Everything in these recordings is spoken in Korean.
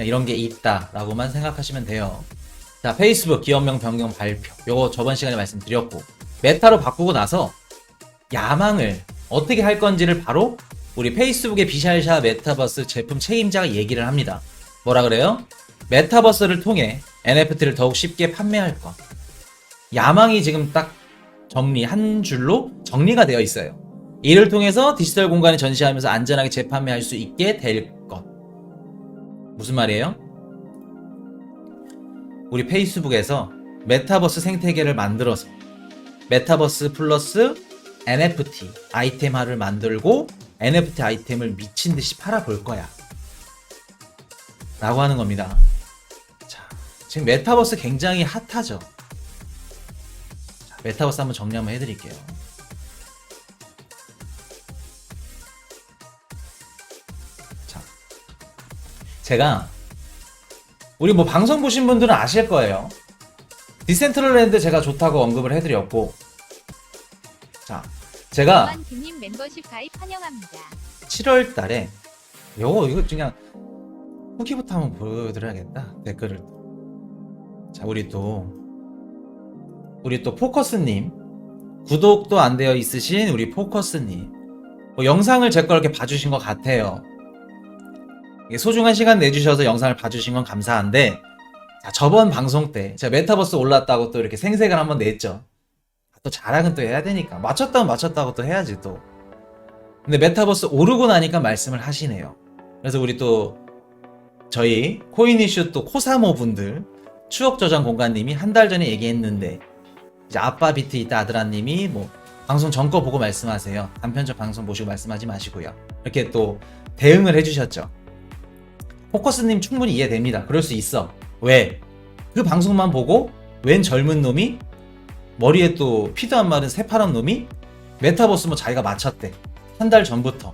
그냥 이런 게 있다라고만 생각하시면 돼요. 자, 페이스북 기업명 변경 발표. 요거 저번 시간에 말씀드렸고, 메타로 바꾸고 나서 야망을 어떻게 할 건지를 바로 우리 페이스북의 비샬샤 메타버스 제품 책임자가 얘기를 합니다. 뭐라 그래요? 메타버스를 통해 NFT를 더욱 쉽게 판매할 것. 야망이 지금 딱 정리, 한 줄로 정리가 되어 있어요. 이를 통해서 디지털 공간에 전시하면서 안전하게 재판매할 수 있게 될 것. 무슨 말이에요? 우리 페이스북에서 메타버스 생태계를 만들어서 메타버스 플러스 NFT 아이템화를 만들고 NFT 아이템을 미친 듯이 팔아볼 거야. 라고 하는 겁니다. 자, 지금 메타버스 굉장히 핫하죠. 자, 메타버스 한번 정리 한번 해드릴게요. 제가 우리 뭐 방송 보신 분들은 아실 거예요. 디센트럴랜드 제가 좋다고 언급을 해드렸고, 자, 제가 만드님 멤버십 가입 환영합니다. 7월 달에 요거 이거 그냥 후기부터 한번 보여드려야겠다 댓글을 자 우리 또 우리 또 포커스님 구독도 안 되어 있으신 우리 포커스님 뭐 영상을 제 걸 이렇게 봐주신 것 같아요 소중한 시간 내주셔서 영상을 봐주신 건 감사한데 자, 저번 방송 때 제가 메타버스 올랐다고 또 이렇게 생색을 한번 냈죠 또 자랑은 또 해야 되니까 맞췄다면 맞췄다고 또 해야지 또 근데 메타버스 오르고 나니까 말씀을 하시네요. 그래서 우리 또 저희 코인 이슈 또 코사모 분들 추억 저장 공간님이 한 달 전에 얘기했는데 이제 아빠 비트 있다 아들아님이 뭐 방송 전 거 보고 말씀하세요. 단편적 방송 보시고 말씀하지 마시고요. 이렇게 또 대응을 해주셨죠. 포커스님 충분히 이해됩니다. 그럴 수 있어. 왜? 그 방송만 보고 웬 젊은 놈이 머리에 또 피도 안 마른 새파란 놈이 메타버스 뭐 자기가 맞췄대. 한 달 전부터.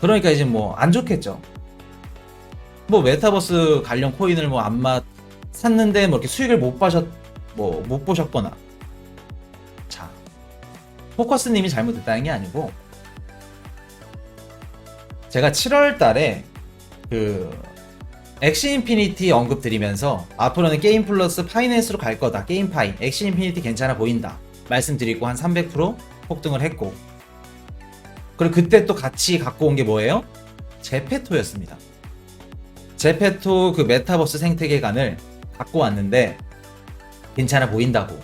그러니까 이제 뭐 안 좋겠죠. 뭐 메타버스 관련 코인을 뭐 안 맞 샀는데 뭐 이렇게 수익을 못 보셨 뭐못 보셨거나. 자, 포커스님이 잘못했다는 게 아니고 제가 7월 달에 그 엑시 인피니티 언급 드리면서 앞으로는 게임 플러스 파이낸스로 갈 거다. 게임 파이. 엑시 인피니티 괜찮아 보인다. 말씀드리고 한 300% 폭등을 했고 그리고 그때 또 같이 갖고 온 게 뭐예요? 제페토였습니다. 제페토 그 메타버스 생태계관을 갖고 왔는데 괜찮아 보인다고.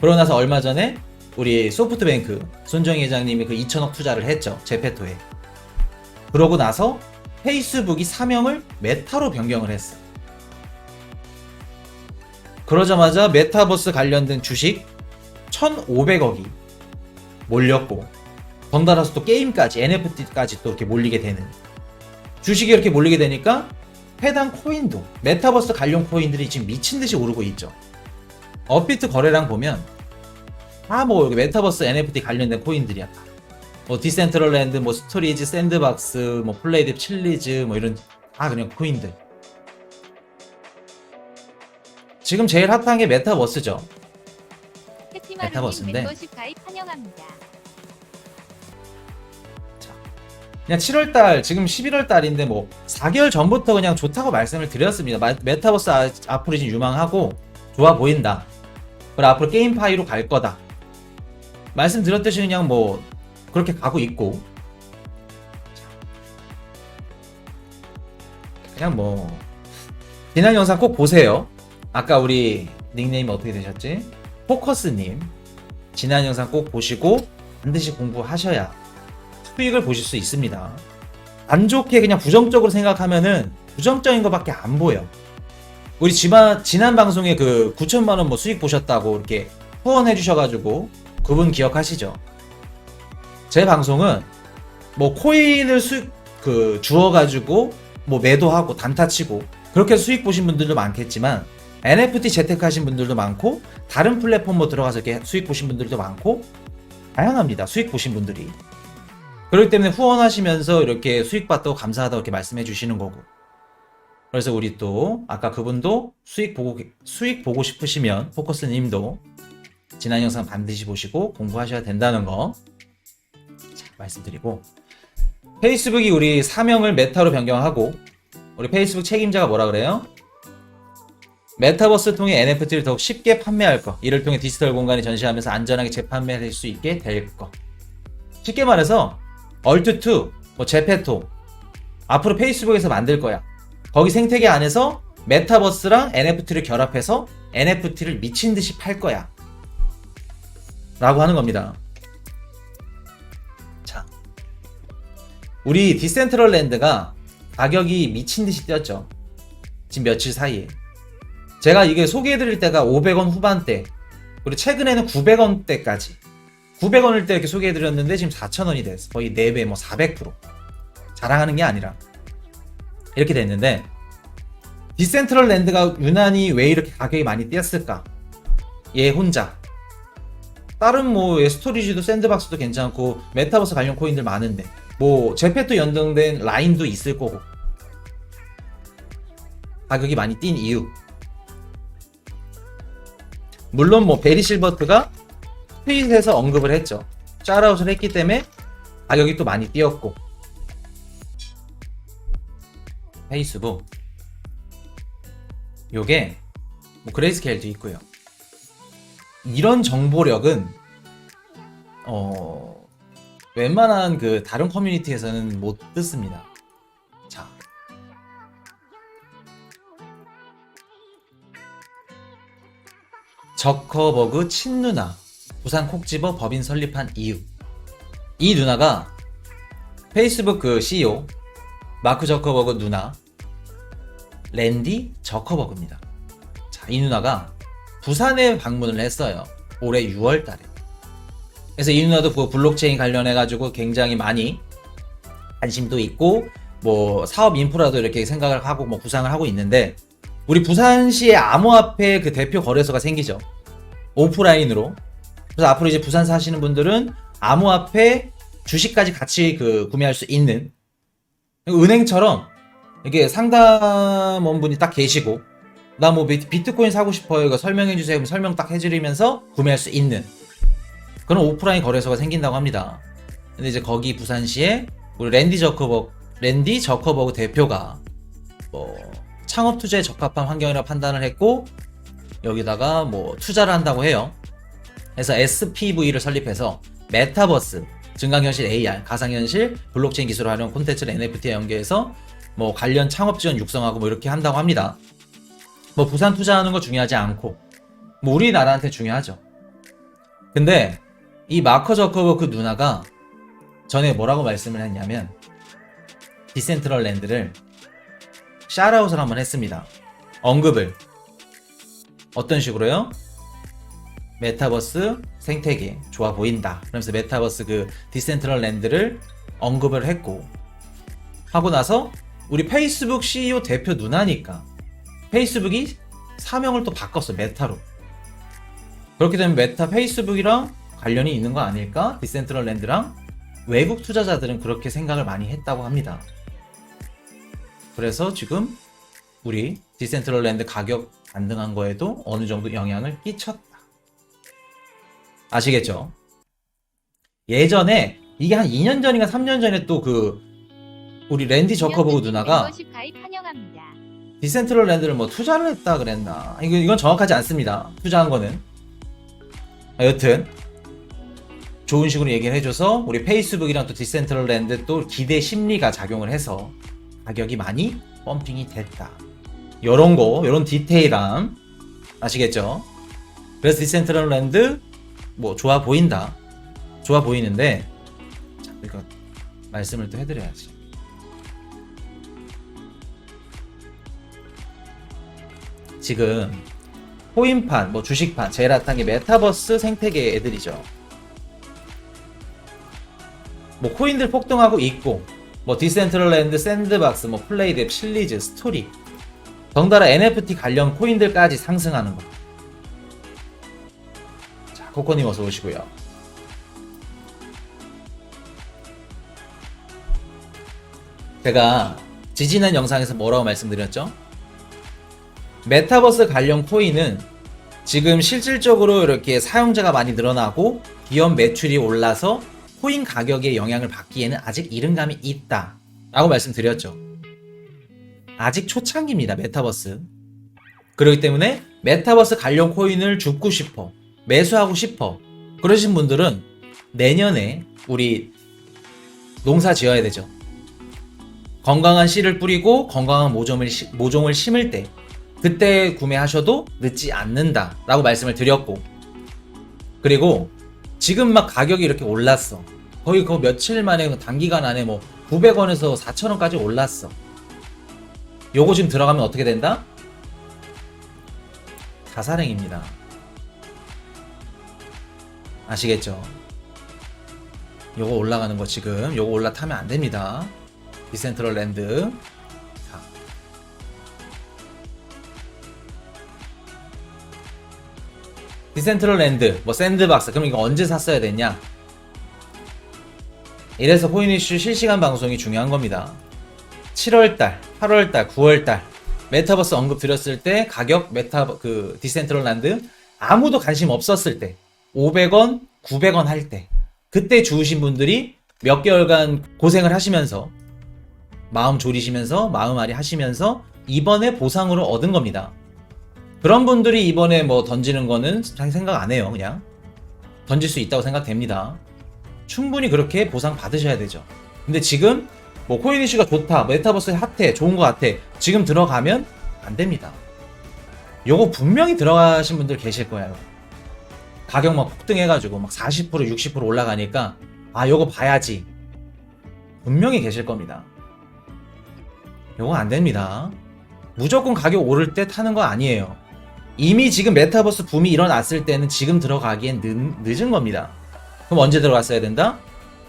그러고 나서 얼마 전에 우리 소프트뱅크 손정희 회장님이 그 2천억 투자를 했죠. 제페토에. 그러고 나서 페이스북이 사명을 메타로 변경을 했어. 그러자마자 메타버스 관련된 주식 1,500억이 몰렸고 덩달아서 또 게임까지 NFT까지 또 이렇게 몰리게 되는 주식이 이렇게 몰리게 되니까 해당 코인도 메타버스 관련 코인들이 지금 미친 듯이 오르고 있죠. 업비트 거래량 보면 다뭐 메타버스 NFT 관련된 코인들이야. 뭐 디센트럴랜드, 뭐 스토리지, 샌드박스, 뭐 플레이드, 칠리즈, 뭐 이런 다 그냥 코인들. 지금 제일 핫한 게 메타버스죠. 메타버스인데. 환영합니다. 그냥 7월 달, 지금 11월 달인데 뭐 4개월 전부터 그냥 좋다고 말씀을 드렸습니다. 마- 메타버스 아- 앞으로 지금 유망하고 좋아 보인다. 그리고 앞으로 게임 파이로 갈 거다. 말씀드렸듯이 그냥 뭐 그렇게 가고 있고 그냥 뭐 지난 영상 꼭 보세요. 아까 우리 닉네임 어떻게 되셨지? 포커스님 지난 영상 꼭 보시고 반드시 공부하셔야 수익을 보실 수 있습니다. 안 좋게 그냥 부정적으로 생각하면은 부정적인 것밖에 안 보여. 우리 지마, 지난 방송에 그 9천만 원 뭐 수익 보셨다고 이렇게 후원해 주셔가지고 그분 기억하시죠? 제 방송은 뭐 코인을 수익 그 주어가지고 뭐 매도하고 단타치고 그렇게 수익 보신 분들도 많겠지만 NFT 재테크하신 분들도 많고 다른 플랫폼 뭐 들어가서 이렇게 수익 보신 분들도 많고 다양합니다. 수익 보신 분들이. 그렇기 때문에 후원하시면서 이렇게 수익 받다고 감사하다고 이렇게 말씀해 주시는 거고. 그래서 우리 또 아까 그분도 수익 보고 수익 보고 싶으시면 포커스 님도 지난 영상 반드시 보시고 공부하셔야 된다는 거 자, 말씀드리고 페이스북이 우리 사명을 메타로 변경하고 우리 페이스북 책임자가 뭐라 그래요? 메타버스 통해 NFT를 더욱 쉽게 판매할 거. 이를 통해 디지털 공간에 전시하면서 안전하게 재판매할 수 있게 될 거. 쉽게 말해서 얼투투, 뭐 제페토 앞으로 페이스북에서 만들 거야. 거기 생태계 안에서 메타버스랑 NFT를 결합해서 NFT를 미친 듯이 팔 거야. 라고 하는 겁니다. 우리 디센트럴랜드가 가격이 미친 듯이 뛰었죠. 지금 며칠 사이에. 제가 이게 소개해드릴 때가 500원 후반대, 그리고 최근에는 900원대까지. 900원일 때 이렇게 소개해드렸는데 지금 4,000원이 됐어. 거의 4배, 뭐 400%. 자랑하는 게 아니라. 이렇게 됐는데, 디센트럴 랜드가 유난히 왜 이렇게 가격이 많이 뛰었을까? 얘 혼자. 다른 뭐얘 스토리지도 샌드박스도 괜찮고 메타버스 관련 코인들 많은데 뭐 제페토 연동된 라인도 있을 거고. 가격이 많이 뛴 이유. 물론 뭐 베리 실버트가 트윗에서 언급을 했죠. 샤라웃을 했기 때문에 가격이 또 많이 뛰었고. 페이스북. 요게 뭐 그레이스케일도 있고요. 이런 정보력은 어 웬만한 그 다른 커뮤니티에서는 못 듣습니다. 자. 저커버그 친누나 부산 콕집어 법인 설립한 이유. 이 누나가 페이스북 그 CEO 마크 저커버그 누나 랜디 저커버그입니다. 자, 이 누나가 부산에 방문을 했어요. 올해 6월 달에. 그래서 이 누나도 그 블록체인 관련해 가지고 굉장히 많이 관심도 있고, 뭐 사업 인프라도 이렇게 생각을 하고 뭐 구상을 하고 있는데, 우리 부산시의 암호화폐 그 대표 거래소가 생기죠. 오프라인으로. 그래서 앞으로 이제 부산 사시는 분들은 암호화폐 주식까지 같이 그 구매할 수 있는 은행처럼 이게 상담원분이 딱 계시고 나 뭐 비트코인 사고 싶어요. 이거 설명해 주세요. 설명 딱 해드리면서 구매할 수 있는 그런 오프라인 거래소가 생긴다고 합니다. 근데 이제 거기 부산시에 우리 랜디 저커버그 랜디 저커버그 대표가 뭐 창업 투자에 적합한 환경이라 판단을 했고 여기다가 뭐 투자를 한다고 해요. 그래서 SPV를 설립해서 메타버스, 증강현실 AR, 가상현실, 블록체인 기술을 활용 콘텐츠를 NFT에 연계해서 뭐 관련 창업 지원 육성하고 뭐 이렇게 한다고 합니다. 뭐 부산 투자하는 거 중요하지 않고 뭐 우리나라한테 중요하죠. 근데 이 마커 저커버그 누나가 전에 뭐라고 말씀을 했냐면 디센트럴 랜드를 샤라웃을 한번 했습니다. 언급을 어떤 식으로요? 메타버스 생태계 좋아 보인다. 그러면서 메타버스 그 디센트럴 랜드를 언급을 했고 하고 나서 우리 페이스북 CEO 대표 누나니까 페이스북이 사명을 또 바꿨어 메타로 그렇게 되면 메타 페이스북이랑 관련이 있는 거 아닐까 디센트럴랜드랑 외국 투자자들은 그렇게 생각을 많이 했다고 합니다 그래서 지금 우리 디센트럴랜드 가격 반등한 거에도 어느 정도 영향을 끼쳤다 아시겠죠 예전에 이게 한 2년 전인가 3년 전에 또 그 우리 랜디 저커버그 누나가 환영합니다. 디센트럴 랜드를 뭐 투자를 했다 그랬나? 이거 이건 정확하지 않습니다. 투자한 거는. 아, 여튼 좋은 식으로 얘기를 해줘서 우리 페이스북이랑 또 디센트럴랜드 또 기대 심리가 작용을 해서 가격이 많이 펌핑이 됐다. 요런 거, 요런 디테일함 아시겠죠? 그래서 디센트럴랜드 뭐 좋아 보인다. 좋아 보이는데 자, 이거 말씀을 또 해드려야지. 지금 코인판, 뭐 주식판, 게 메타버스 생태계 애들이죠. 뭐 코인들 폭등하고 있고, 뭐 디센트럴랜드, 샌드박스, 뭐 플레이뎁, 실리즈, 스토리, 덩달아 NFT 관련 코인들까지 상승하는 거. 자, 코코님 어서 오시고요. 제가 지지난 영상에서 뭐라고 말씀드렸죠? 메타버스 관련 코인은 지금 실질적으로 이렇게 사용자가 많이 늘어나고 기업 매출이 올라서 코인 가격에 영향을 받기에는 아직 이른감이 있다. 라고 말씀드렸죠. 아직 초창기입니다. 메타버스. 그렇기 때문에 메타버스 관련 코인을 줍고 싶어. 매수하고 싶어. 그러신 분들은 내년에 우리 농사 지어야 되죠. 건강한 씨를 뿌리고 건강한 모종을, 시- 모종을 심을 때 그때 구매하셔도 늦지 않는다 라고 말씀을 드렸고 그리고 지금 막 가격이 이렇게 올랐어. 거의 그 며칠 만에 단기간 안에 뭐 900원에서 4,000원까지 올랐어. 요거 지금 들어가면 어떻게 된다? 자살행입니다. 아시겠죠? 요거 올라가는 거 지금 요거 올라타면 안 됩니다. 디센트럴 랜드. 디센트럴 랜드, 뭐 샌드박스. 그럼 이거 언제 샀어야 됐냐? 이래서 코인 이슈 실시간 방송이 중요한 겁니다. 7월달, 8월달, 9월달 메타버스 언급 드렸을 때 가격 메타 그 디센트럴 랜드 아무도 관심 없었을 때 500원, 900원 할 때 그때 주우신 분들이 몇 개월간 고생을 하시면서 마음 졸이시면서 마음앓이 하시면서 이번에 보상으로 얻은 겁니다. 그런 분들이 이번에 뭐 던지는 거는 생각 안 해요, 그냥. 던질 수 있다고 생각됩니다. 충분히 그렇게 보상 받으셔야 되죠. 근데 지금 뭐 코인 이슈가 좋다, 메타버스 핫해, 좋은 거 같아. 지금 들어가면 안 됩니다. 요거 분명히 들어가신 분들 계실 거예요. 가격 막 폭등해가지고 막 40% 60% 올라가니까 아 요거 봐야지. 분명히 계실 겁니다. 요거 안 됩니다. 무조건 가격 오를 때 타는 거 아니에요. 이미 지금 메타버스 붐이 일어났을 때는 지금 들어가기엔 늦, 늦은 겁니다. 그럼 언제 들어갔어야 된다?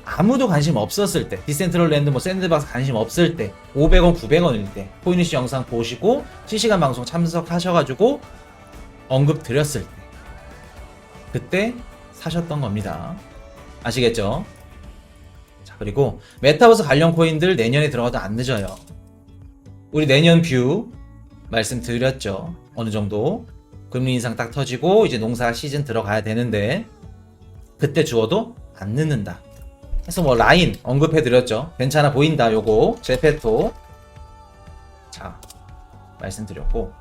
아무도 관심 없었을 때, 디센트럴 랜드, 뭐 샌드박스 관심 없을 때, 500원, 900원일 때, 코인이시 영상 보시고 실시간 방송 참석하셔가지고 언급 드렸을 때, 그때 사셨던 겁니다. 아시겠죠? 자, 그리고 메타버스 관련 코인들 내년에 들어가도 안 늦어요. 우리 내년 뷰 말씀드렸죠. 어느 정도. 금리 인상 딱 터지고 이제 농사 시즌 들어가야 되는데 그때 주어도 안 늦는다. 그래서 뭐 라인 언급해 드렸죠. 괜찮아 보인다 요거 제페토. 자 말씀드렸고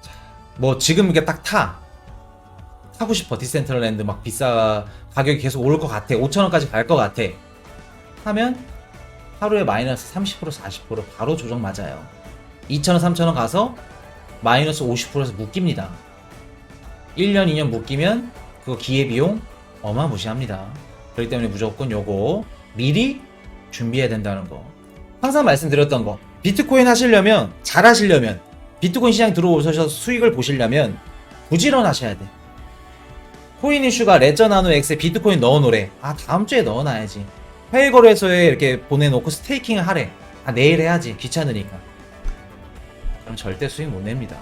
자, 뭐 지금 이게 딱 타. 타고 싶어 디센트럴랜드 막 비싸 가격이 계속 오를 것 같아 5천원까지 갈 것 같아 하면 하루에 마이너스 30% 40% 바로 조정 맞아요 2천원 3천원 가서 마이너스 50%에서 묶입니다 1년 2년 묶이면 그거 기회비용 어마무시합니다 그렇기 때문에 무조건 요거 미리 준비해야 된다는 거 항상 말씀드렸던 거 비트코인 하시려면 잘 하시려면 비트코인 시장 들어오셔서 수익을 보시려면 부지런하셔야 돼 코인 이슈가 레저 나노 엑스에 비트코인 넣어놓으래. 아, 다음 주에 넣어 놔야지. 해외 거래소에 이렇게 보내놓고 스테이킹을 하래. 아, 내일 해야지. 귀찮으니까. 그럼 절대 수익 못 냅니다.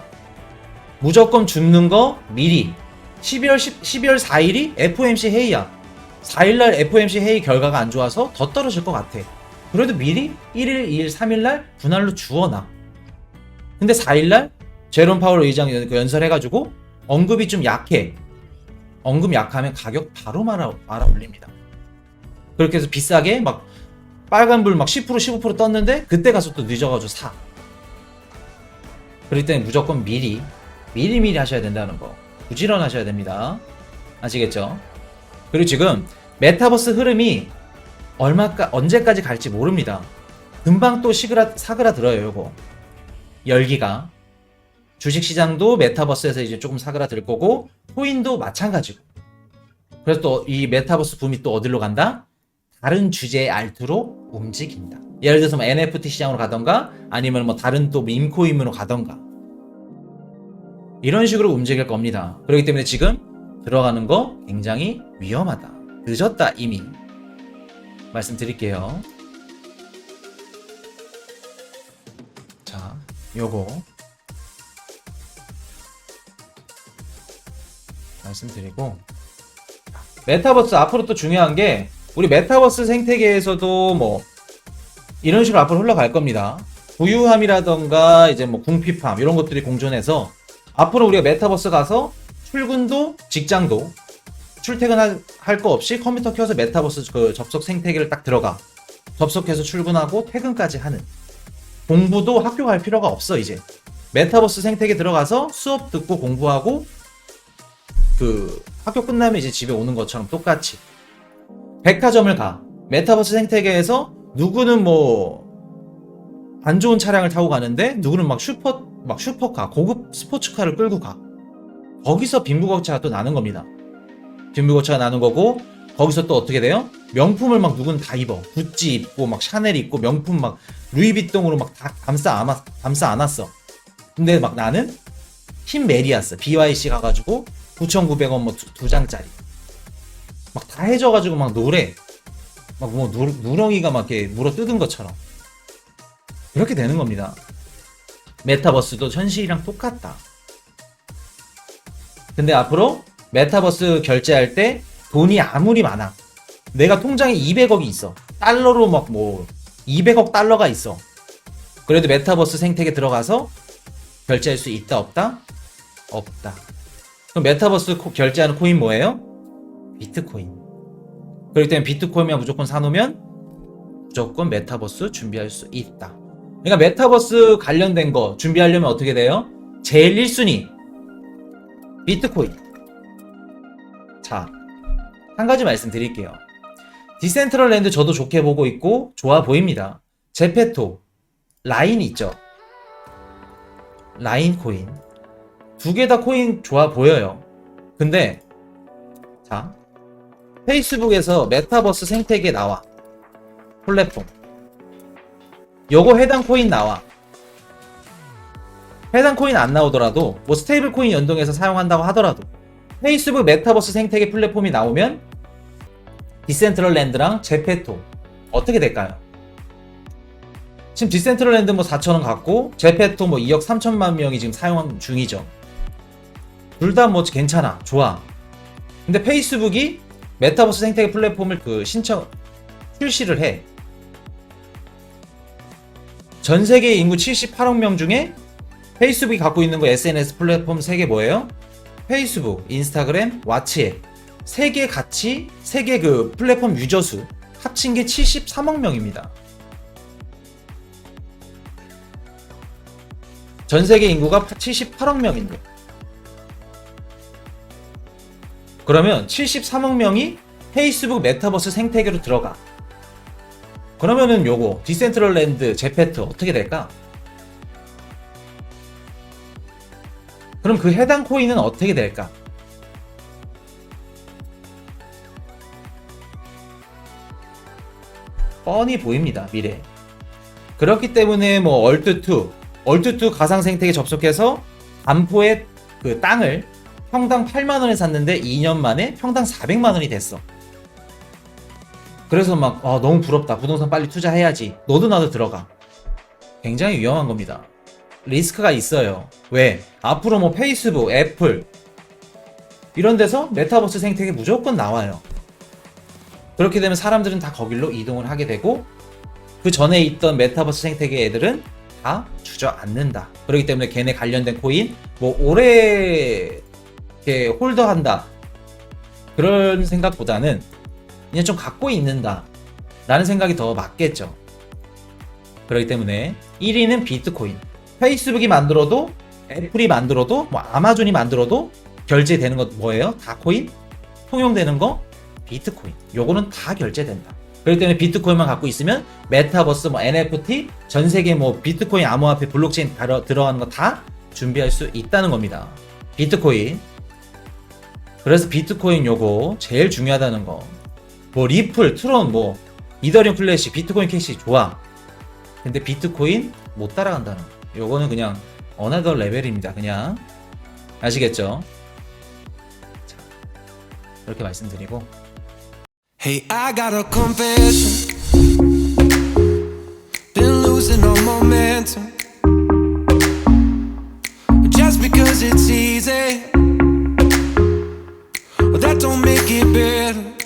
무조건 줍는 거 미리. 12월 10, 12월 4일이 FOMC 회의야. 4일날 FOMC 회의 결과가 안 좋아서 더 떨어질 것 같아. 그래도 미리 1일, 2일, 3일날 분할로 주어놔. 근데 4일날 제롬 파월 의장 연- 연설해가지고 언급이 좀 약해. 언금 약하면 가격 바로 말아, 말아 올립니다. 그렇게 해서 비싸게 막 빨간불 막 10% 15% 떴는데 그때 가서 또 늦어가지고 사. 그럴 때는 무조건 미리 미리 미리 하셔야 된다는 거. 부지런하셔야 됩니다. 아시겠죠? 그리고 지금 메타버스 흐름이 얼마까 언제까지 갈지 모릅니다. 금방 또 시그라 사그라 들어요, 요거. 열기가. 주식 시장도 메타버스에서 이제 조금 사그라들 거고 코인도 마찬가지고. 그래서 또 이 메타버스 붐이 또 어디로 간다? 다른 주제의 알트로 움직인다. 예를 들어서 뭐 NFT 시장으로 가던가 아니면 뭐 다른 또 밈코인으로 가던가 이런 식으로 움직일 겁니다. 그렇기 때문에 지금 들어가는 거 굉장히 위험하다. 늦었다 이미 말씀드릴게요. 자, 요거 말씀드리고 메타버스 앞으로 또 중요한 게 우리 메타버스 생태계에서도 뭐 이런 식으로 앞으로 흘러갈 겁니다. 부유함이라던가 이제 뭐 궁핍함 이런 것들이 공존해서 앞으로 우리가 메타버스 가서 출근도 직장도 출퇴근할 거 없이 컴퓨터 켜서 메타버스 그 접속 생태계를 딱 들어가. 접속해서 출근하고 퇴근까지 하는. 공부도 학교 갈 필요가 없어 이제. 메타버스 생태계 들어가서 수업 듣고 공부하고 그 학교 끝나면 이제 집에 오는 것처럼 똑같이. 백화점을 가. 메타버스 생태계에서 누구는 뭐 안 좋은 차량을 타고 가는데 누구는 막 슈퍼 막 슈퍼카 고급 스포츠카를 끌고 가. 거기서 빈부격차가 또 나는 겁니다. 빈부격차가 나는 거고 거기서 또 어떻게 돼요? 명품을 막 누군 다 입어. 구찌 입고 막 샤넬 입고 명품 막 루이비통으로 막 다 감싸 안았 감싸 안았어. 근데 막 나는 흰 메리아스 BYC 가가지고 9,900원 뭐 두 장짜리. 막 다 해져가지고 막 노래 막 뭐 누렁이가 막 이렇게 물어 뜯은 것처럼 이렇게 되는 겁니다. 메타버스도 현실이랑 똑같다. 근데 앞으로 메타버스 결제할 때 돈이 아무리 많아. 내가 통장에 200억이 있어. 달러로 막 뭐 200억 달러가 있어. 그래도 메타버스 생태계 들어가서 결제할 수 있다 없다? 없다. 그럼 메타버스 코- 결제하는 코인 뭐예요? 비트코인. 그렇기 때문에 비트코인만 무조건 사놓으면 무조건 메타버스 준비할 수 있다. 그러니까 메타버스 관련된 거 준비하려면 어떻게 돼요? 제일 1순위 비트코인. 자, 한 가지 말씀드릴게요. 디센트럴랜드 저도 좋게 보고 있고 좋아 보입니다. 제페토, 라인 있죠. 라인 코인. 두 개 다 코인 좋아 보여요. 근데 자, 페이스북에서 메타버스 생태계 나와. 플랫폼. 요거 해당 코인 나와. 해당 코인 안 나오더라도 뭐 스테이블 코인 연동해서 사용한다고 하더라도 페이스북 메타버스 생태계 플랫폼이 나오면 디센트럴랜드랑 제페토 어떻게 될까요? 지금 디센트럴랜드 뭐 4천원 갖고 제페토 뭐 2억 3천만 명이 지금 사용 중이죠. 둘 다 뭐 괜찮아, 좋아. 근데 페이스북이 메타버스 생태계 플랫폼을 그 신청 출시를 해. 전 세계 인구 78억 명 중에 페이스북이 갖고 있는 거 SNS 플랫폼 3개 뭐예요? 페이스북, 인스타그램, 왓츠앱. 3개 같이 3개 그 플랫폼 유저 수 합친 게 73억 명입니다. 전 세계 인구가 78억 명인데. 그러면 73억 명이 페이스북 메타버스 생태계로 들어가. 그러면은 요거 디센트럴랜드 제페트 어떻게 될까? 그럼 그 해당 코인은 어떻게 될까? 뻔히 보입니다 미래. 그렇기 때문에 뭐 얼투2 얼투2 가상 생태계 접속해서 반포의 그 땅을 평당 8만 원에 샀는데 2년 만에 평당 400만 원이 됐어. 그래서 막 아, 너무 부럽다. 부동산 빨리 투자해야지. 너도 나도 들어가. 굉장히 위험한 겁니다. 리스크가 있어요. 왜? 앞으로 뭐 페이스북, 애플 이런 데서 메타버스 생태계 무조건 나와요. 그렇게 되면 사람들은 다 거길로 이동을 하게 되고 그 전에 있던 메타버스 생태계 애들은 다 주저앉는다. 그렇기 때문에 걔네 관련된 코인 뭐 오래 이렇게 홀더한다. 그런 생각보다는 그냥 좀 갖고 있는다. 라는 생각이 더 맞겠죠. 그렇기 때문에 1위는 비트코인. 페이스북이 만들어도 애플이 만들어도 뭐 아마존이 만들어도 결제되는 것 뭐예요? 다 코인? 통용되는 거 비트코인. 요거는 다 결제된다. 그렇기 때문에 비트코인만 갖고 있으면 메타버스 뭐 NFT 전 세계 뭐 비트코인 암호화폐 블록체인 들어, 들어가는 거 다 준비할 수 있다는 겁니다. 비트코인. 그래서 비트코인 요거 제일 중요하다는 거. 뭐 리플, 트론, 뭐 이더리움 플래시, 비트코인 캐시 좋아. 근데 비트코인 못 따라간다는 거. 요거는 그냥 어나더 레벨입니다. 그냥 아시겠죠? 자, 그렇게 말씀드리고 Hey, I got a confession. Been losing all momentum. Just because it's easy don't make it better.